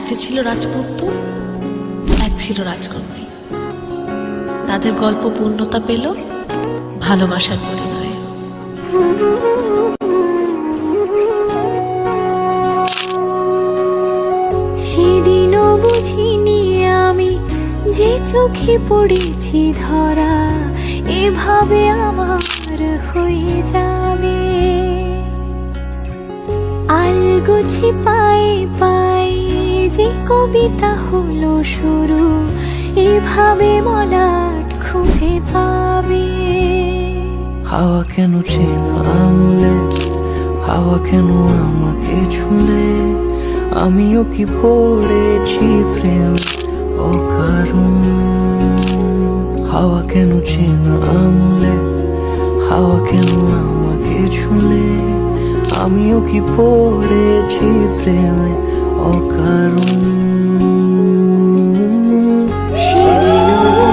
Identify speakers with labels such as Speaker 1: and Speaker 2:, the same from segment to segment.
Speaker 1: এক যে ছিল রাজপুত্র, এক ছিল রাজকন্যা। তাদের গল্প পূর্ণতা পেল ভালোবাসার পরিণয়ে।
Speaker 2: সেদিনও বুঝিনি আমি যে চোখে পড়েছি ধরা, এভাবে আমার হয়ে যাবে। আলগুছি পায়ে পায়ে যে কবিতা হলো শুরু, এভাবে মলাট খুঁজে পাবে।
Speaker 3: হাওয়া কেন আঙুলে? হাওয়া কেন আমাকে ছুলে? আমিও কি পড়েছি প্রেম অকারণ? হাওয়া কেন চেনা আঙুলে? হাওয়া কেন আমাকে ছুলে? আমিও কি পড়েছি প্রেম অকারণ।
Speaker 2: সেদিনও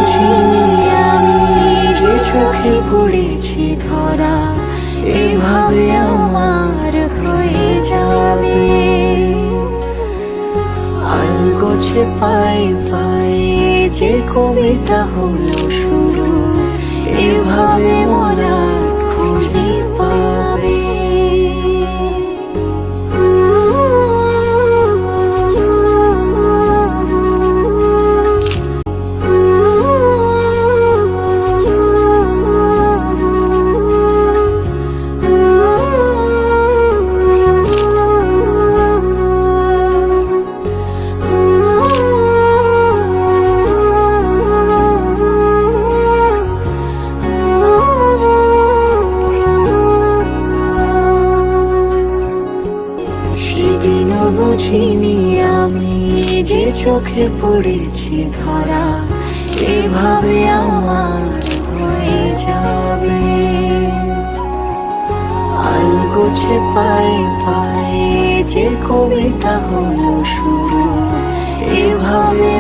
Speaker 2: চোখে পড়েছি ধরা, এভাবে আমার হয়ে যাবে।
Speaker 3: আলগোছে পায়ে পায়ে যে কবিতা হলো শুরু,
Speaker 2: এভাবে মোরা
Speaker 3: বুঝিনি আমি যে চোখে পড়েছি ধরা, এভাবে আমার হয়ে যাবে। আলগোছে পায়ে পায়ে যে কবিতা হলো শুরু, এভাবে